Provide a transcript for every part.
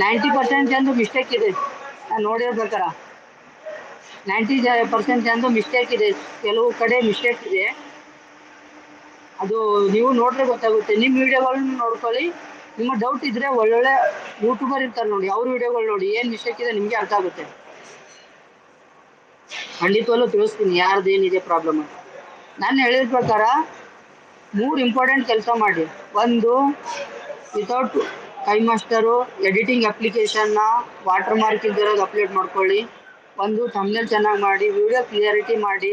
Ninety percent ಜನದು mistake ಇದೆ. ನಾನು ನೋಡಿರೋ ಪ್ರಕಾರ. ನೈಂಟಿ ಪರ್ಸೆಂಟ್ ಜನದು ಮಿಸ್ಟೇಕ್ ಇದೆ. ಕೆಲವು ಕಡೆ ಮಿಸ್ಟೇಕ್ ಇದೆ. ಅದು ನೀವು ನೋಡ್ರೆ ಗೊತ್ತಾಗುತ್ತೆ. ನಿಮ್ಮ ವಿಡಿಯೋಗಳನ್ನ ನೋಡ್ಕೊಳ್ಳಿ. ನಿಮ್ಮ ಡೌಟ್ ಇದ್ರೆ ಒಳ್ಳೊಳ್ಳೆ ಯೂಟ್ಯೂಬರ್ ಇರ್ತಾರೆ ನೋಡಿ. ಅವ್ರ ವಿಡಿಯೋಗಳು ನೋಡಿ. ಏನು ಮಿಸ್ಟೇಕ್ ಇದೆ ನಿಮಗೆ ಅರ್ಥ ಆಗುತ್ತೆ. ಖಂಡಿತವಲ್ಲೂ ತಿಳಿಸ್ತೀನಿ. ಯಾರ್ದು ಏನಿದೆ ಪ್ರಾಬ್ಲಮ್ ಅಂತ. ನಾನು ಹೇಳಿದ ಪ್ರಕಾರ, ಮೂರು ಇಂಪಾರ್ಟೆಂಟ್ ಕೆಲಸ ಮಾಡಿ. ಒಂದು ವಿತೌಟ್ ಕೈ ಮಾಸ್ಟರು ಎಡಿಟಿಂಗ್ ಅಪ್ಲಿಕೇಶನ್ನ ವಾಟರ್ ಮಾರ್ಕ್ ಇದ್ದಿರೋದು ಅಪ್ಲೋಡ್ ಮಾಡ್ಕೊಳ್ಳಿ. ಒಂದು ಥಂಬ್ನೇಲ್ ಚೆನ್ನಾಗಿ ಮಾಡಿ ವಿಡಿಯೋ ಕ್ಲಿಯರಿಟಿ ಮಾಡಿ,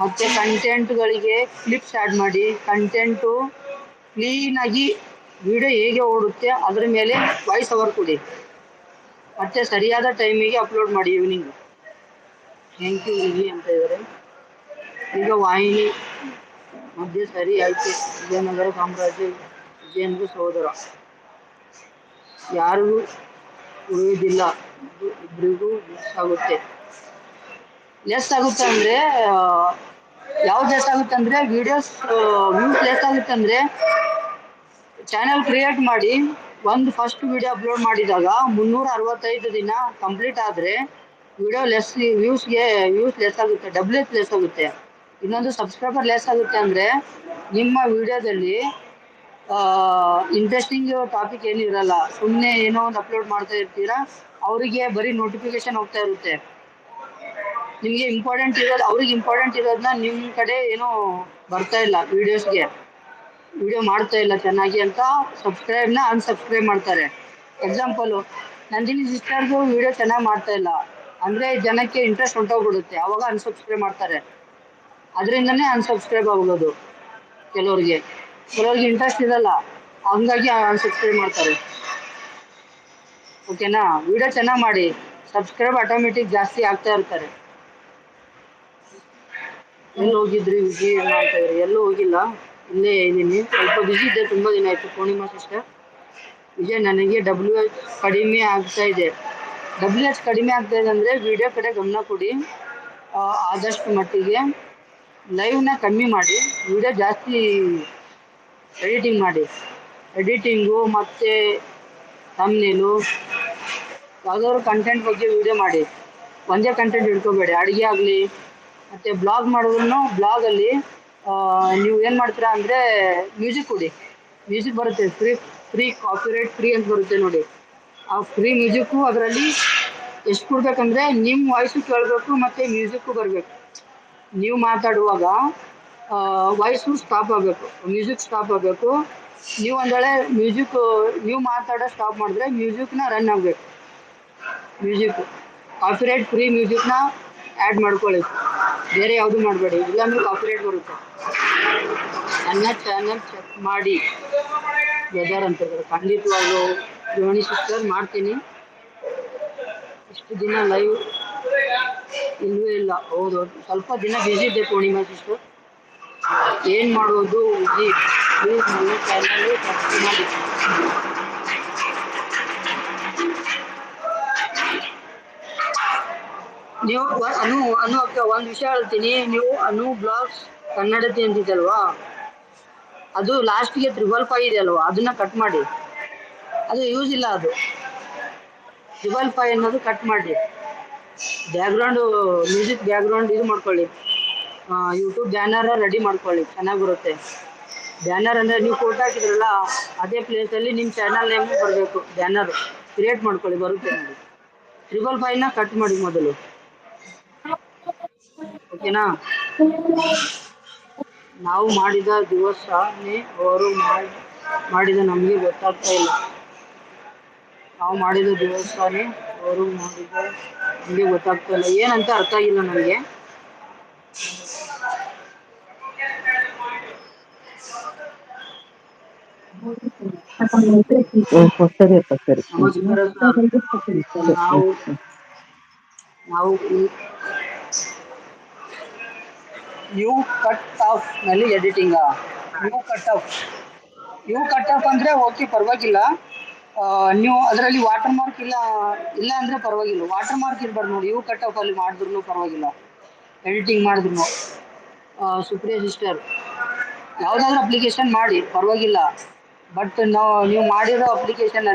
ಮತ್ತು ಕಂಟೆಂಟ್ಗಳಿಗೆ ಕ್ಲಿಪ್ಸ್ ಆ್ಯಡ್ ಮಾಡಿ. ಕಂಟೆಂಟು ಕ್ಲೀನಾಗಿ ವಿಡಿಯೋ ಹೇಗೆ ಓಡುತ್ತೆ, ಅದರ ಮೇಲೆ ವಾಯ್ಸ್ ಅವರ್ ಕೊಡಿ. ಮತ್ತು ಸರಿಯಾದ ಟೈಮಿಗೆ ಅಪ್ಲೋಡ್ ಮಾಡಿ ಈವ್ನಿಂಗ್ ಥ್ಯಾಂಕ್ ಯು ಇಲ್ಲಿ ಅಂತ ಇದ್ದಾರೆ. ಈಗ ವಾಹಿನಿ. ಮಧ್ಯೆ ಸರಿ ಆಯ್ತು. ವಿಜಯನಗರ ಸಾಮ್ರಾಜ್ಯ, ವಿಜಯನಗರ ಸಹೋದರ. ಯಾರಿಗೂ ಉಳಿಯುವುದಿಲ್ಲ ಇಬ್ಬರಿಗೂ ಲೆಸ್ ಆಗುತ್ತೆ. ಲೆಸ್ ಆಗುತ್ತೆ ಅಂದರೆ ಯಾವ್ದು ಲೆಸ್ ಆಗುತ್ತೆ ಅಂದರೆ ವಿಡಿಯೋಸ್ ವ್ಯೂಸ್ ಲೆಸ್ ಆಗುತ್ತೆ ಅಂದರೆ ಚಾನೆಲ್ ಕ್ರಿಯೇಟ್ ಮಾಡಿ, ಒಂದು ಫಸ್ಟ್ ವಿಡಿಯೋ ಅಪ್ಲೋಡ್ ಮಾಡಿದಾಗ ಮುನ್ನೂರ ಅರವತ್ತೈದು ದಿನ ಕಂಪ್ಲೀಟ್ ಆದರೆ ವಿಡಿಯೋ ಲೆಸ್ ವ್ಯೂಸ್ಗೆ ವ್ಯೂಸ್ ಲೆಸ್ ಆಗುತ್ತೆ ಡಬ್ಲ್ಯೂಸ್ ಲೆಸ್ ಆಗುತ್ತೆ. ಇನ್ನೊಂದು ಸಬ್ಸ್ಕ್ರೈಬರ್ ಲೆಸ್ ಆಗುತ್ತೆ ಅಂದರೆ, ನಿಮ್ಮ ವಿಡಿಯೋದಲ್ಲಿ ಇಂಟ್ರೆಸ್ಟಿಂಗ್ ಟಾಪಿಕ್ ಏನು ಇರಲ್ಲ. ಸುಮ್ಮನೆ ಏನೋ ಒಂದು ಅಪ್ಲೋಡ್ ಮಾಡ್ತಾ ಇರ್ತೀರಾ, ಅವರಿಗೆ ಬರೀ ನೋಟಿಫಿಕೇಶನ್ ಹೋಗ್ತಾ ಇರುತ್ತೆ. ನಿಮಗೆ ಇಂಪಾರ್ಟೆಂಟ್ ಇರೋದು, ಅವ್ರಿಗೆ ಇಂಪಾರ್ಟೆಂಟ್ ಇರೋದನ್ನ ನಿಮ್ಮ ಕಡೆ ಏನೋ ಬರ್ತಾ ಇಲ್ಲ ವಿಡಿಯೋಸ್ಗೆ ವಿಡಿಯೋ ಮಾಡ್ತಾ ಇಲ್ಲ ಚೆನ್ನಾಗಿ ಅಂತ ಸಬ್ಸ್ಕ್ರೈಬ್ನ ಅನ್ಸಬ್ಸ್ಕ್ರೈಬ್ ಮಾಡ್ತಾರೆ. ಎಕ್ಸಾಂಪಲು ನಂದಿನಿ ಸಿಸ್ಟರ್ದು ವಿಡಿಯೋ ಚೆನ್ನಾಗಿ ಮಾಡ್ತಾ ಇಲ್ಲ. ಅಂದರೆ ಜನಕ್ಕೆ ಇಂಟ್ರೆಸ್ಟ್ ಹೊಂಟೋಗ್ಬಿಡುತ್ತೆ ಅವಾಗ ಅನ್ಸಬ್ಸ್ಕ್ರೈಬ್ ಮಾಡ್ತಾರೆ. ಅದರಿಂದನೇ ಅನ್ಸಬ್ಸ್ಕ್ರೈಬ್ ಆಗೋದು ಕೆಲವ್ರಿಗೆ. ಕೆಲವ್ರಿಗೆ ಇಂಟ್ರೆಸ್ಟ್ ಇರಲ್ಲ. ಹಂಗಾಗಿ ಸಬ್ಸ್ಕ್ರೈಬ್ ಮಾಡ್ತಾರೆ. ಓಕೆನಾ ವಿಡಿಯೋ ಚೆನ್ನಾಗಿ ಮಾಡಿ. ಸಬ್ಸ್ಕ್ರೈಬ್ ಆಟೋಮೆಟಿಕ್ ಜಾಸ್ತಿ ಆಗ್ತಾ ಇರ್ತಾರೆ. ಎಲ್ಲಿ ಹೋಗಿದ್ರಿ? ವಿಜಿ ಅಂತ ಇದ್ರಿ? ಎಲ್ಲೂ ಹೋಗಿಲ್ಲ? ಇಲ್ಲೇ ಇದ್ದೀನಿ. ಸ್ವಲ್ಪ ಬಿಸಿ ಇದ್ದೆ, ತುಂಬ ದಿನ ಆಯಿತು. ಪೂರ್ಣಿಮಾ ಸಿಸ್ಟರ್ ವಿಜಯ್, ನನಗೆ ಡಬ್ಲ್ಯೂ ಎಚ್ ಕಡಿಮೆ ಆಗ್ತಾ ಇದೆ. ಡಬ್ಲ್ಯೂ ಎಚ್ ಕಡಿಮೆ ಆಗ್ತಾ ಇದೆ ಅಂದರೆ ವಿಡಿಯೋ ಕಡೆ ಗಮನ ಕೊಡಿ. ಆದಷ್ಟು ಮಟ್ಟಿಗೆ. ಲೈವ್ನ ಕಮ್ಮಿ ಮಾಡಿ. ವಿಡಿಯೋ ಜಾಸ್ತಿ ಎಡಿಟಿಂಗ್ ಮಾಡಿ. ಎಡಿಟಿಂಗು ಮತ್ತು ತಮ್ನೇಲು ಯಾವುದಾದ್ರು ಕಂಟೆಂಟ್ ಬಗ್ಗೆ ವಿಡಿಯೋ ಮಾಡಿ. ಒಂದೇ ಕಂಟೆಂಟ್ ಇಟ್ಕೋಬೇಡಿ ಅಡುಗೆ ಆಗಲಿ, ಮತ್ತು ಬ್ಲಾಗ್ ಮಾಡಿದ್ರು ಬ್ಲಾಗಲ್ಲಿ ನೀವು ಏನು ಮಾಡ್ತೀರಾ ಅಂದರೆ ಮ್ಯೂಸಿಕ್ ಕೊಡಿ. ಮ್ಯೂಸಿಕ್ ಬರುತ್ತೆ ಫ್ರೀ ಫ್ರೀ ಕಾಪಿರೈಟ್ ಫ್ರೀ ಅಂತ ಬರುತ್ತೆ ನೋಡಿ. ಆ ಫ್ರೀ ಮ್ಯೂಸಿಕ್ಕು ಅದರಲ್ಲಿ ಎಷ್ಟು ಕೊಡ್ಬೇಕಂದ್ರೆ ನಿಮ್ಮ ವಾಯ್ಸು ಕೇಳಬೇಕು ಮತ್ತು ಮ್ಯೂಸಿಕ್ಕು ಬರಬೇಕು. ನೀವು ಮಾತಾಡುವಾಗ ವಾಯ್ಸು ಸ್ಟಾಪ್ ಆಗಬೇಕು. ಮ್ಯೂಸಿಕ್ ಸ್ಟಾಪ್ ಆಗಬೇಕು. ನೀವು ಒಂದೇಳೆ ಮ್ಯೂಸಿಕ್ ನೀವು ಮಾತಾಡೋ ಸ್ಟಾಪ್ ಮಾಡಿದ್ರೆ ಮ್ಯೂಸಿಕ್ನ ರನ್ ಆಗಬೇಕು. ಮ್ಯೂಸಿಕ್ ಕಾಪಿರೈಟ್ ಫ್ರೀ ಮ್ಯೂಸಿಕ್ನ ಆ್ಯಡ್ ಮಾಡ್ಕೊಳ್ಳಿ. ಬೇರೆ ಯಾವುದು ಮಾಡಬೇಡಿ. ಇಲ್ಲಾಂದ್ರೆ ಕಾಪಿರೈಟ್ ಬರುತ್ತೆ. ನನ್ನ ಚಾನಲ್ ಚೆಕ್ ಮಾಡಿ. ವೆದರ್ ಅಂತ ಹೇಳಿದ್ರೆ ಖಂಡಿತವಾಗ್ಲೂ ರೋಹಿಣಿ ಸಿಸ್ಟರ್ ಮಾಡ್ತೀನಿ. ಇಷ್ಟು ದಿನ ಲೈವ್ ಇಲ್ಲವೇ ಇಲ್ಲ. ಹೌದು. ಸ್ವಲ್ಪ ದಿನ ಬಿಸಿ ಇದೆ ಪೂರ್ಣಿಮಾ ಸಿಸ್ಟರ್ ಏನು ಮಾಡೋದು ನೀವು ಅನು ಅನು ಅಕ್ಕ ಒಂದು ವಿಷಯ ಹೇಳ್ತೀನಿ. ನೀವು ಅನು ಬ್ಲಾಗ್ಸ್ ಕನ್ನಡತಿ ಅಂತಿದ್ದಲ್ವಾ ಅದು ಲಾಸ್ಟ್ಗೆ ತ್ರಿಬಲ್ ಫೈ ಇದೆ ಅಲ್ವಾ? ಅದನ್ನ ಕಟ್ ಮಾಡಿ. ಅದು ಯೂಸ್ ಇಲ್ಲ ಅದು. ತ್ರಿಬಲ್ ಫೈ ಅನ್ನೋದು ಕಟ್ ಮಾಡಿ. ಬ್ಯಾಕ್ಗ್ರೌಂಡು, ಮ್ಯೂಸಿಕ್ ಬ್ಯಾಕ್ಗ್ರೌಂಡ್ ಇದು ಮಾಡ್ಕೊಳ್ಳಿ. ಯೂಟ್ಯೂಬ್ ಬ್ಯಾನರ್ ರೆಡಿ ಮಾಡ್ಕೊಳ್ಳಿ. ಚೆನ್ನಾಗಿ ಬರುತ್ತೆ ಬ್ಯಾನರ್ ಅಂದರೆ ನೀವು ಫೋಟೋ ಹಾಕಿದ್ರಲ್ಲ, ಅದೇ ಪ್ಲೇಸಲ್ಲಿ ನಿಮ್ಮ ಚಾನಲ್ ನೇಮ್ ಬರಬೇಕು, ಬ್ಯಾನರ್. ಕ್ರಿಯೇಟ್ ಮಾಡ್ಕೊಳ್ಳಿ, ಬರುತ್ತೆ. ನೋಡಿ ತ್ರಿಬಲ್ ಫೈವ್ನ ಕಟ್ ಮಾಡಿ ಮೊದಲು. ಓಕೆನಾ ನಾವು ಮಾಡಿದ ದಿವಸನೇ ಅವರು ಮಾಡಿ, ಮಾಡಿದ ನಮಗೆ ಗೊತ್ತಾಗ್ತಾ ಇಲ್ಲ. ನಾವು ಮಾಡಿದ ದಿವಸನೇ ಅವರು ಮಾಡಿದ ನಮಗೆ ಗೊತ್ತಾಗ್ತಾ ಇಲ್ಲ. ಏನಂತ ಅರ್ಥ ಆಗಿಲ್ಲ ನನಗೆ YouCut ಆಫ್ನಲ್ಲಿ editing YouCut app YouCut app ಅಂದ್ರೆ ಓಕೆ ಪರವಾಗಿಲ್ಲ. ನೀವು ಅದರಲ್ಲಿ ವಾಟರ್ ಮಾರ್ಕ್ ಇಲ್ಲ ಇಲ್ಲ ಅಂದ್ರೆ ಪರವಾಗಿಲ್ಲ. ವಾಟರ್ ಮಾರ್ಕ್ ಇರ್ಬಾರ್ದು ನೋಡಿ. ಯು ಕಟ್ ಆಫ್ ಅಲ್ಲಿ ಮಾಡಿದ್ರು ಪರವಾಗಿಲ್ಲ. ಎಡಿಟಿಂಗ್ ಮಾಡಿದ್ರು ಸುಪ್ರಿಯಾ ಸಿಸ್ಟರ್ ಯಾವುದಾದ್ರೂ ಅಪ್ಲಿಕೇಶನ್ ಮಾಡಿ. ಪರವಾಗಿಲ್ಲ. ಬಟ್ ನಾವು ನೀವು ಮಾಡಿರೋ ಅಪ್ಲಿಕೇಶನ್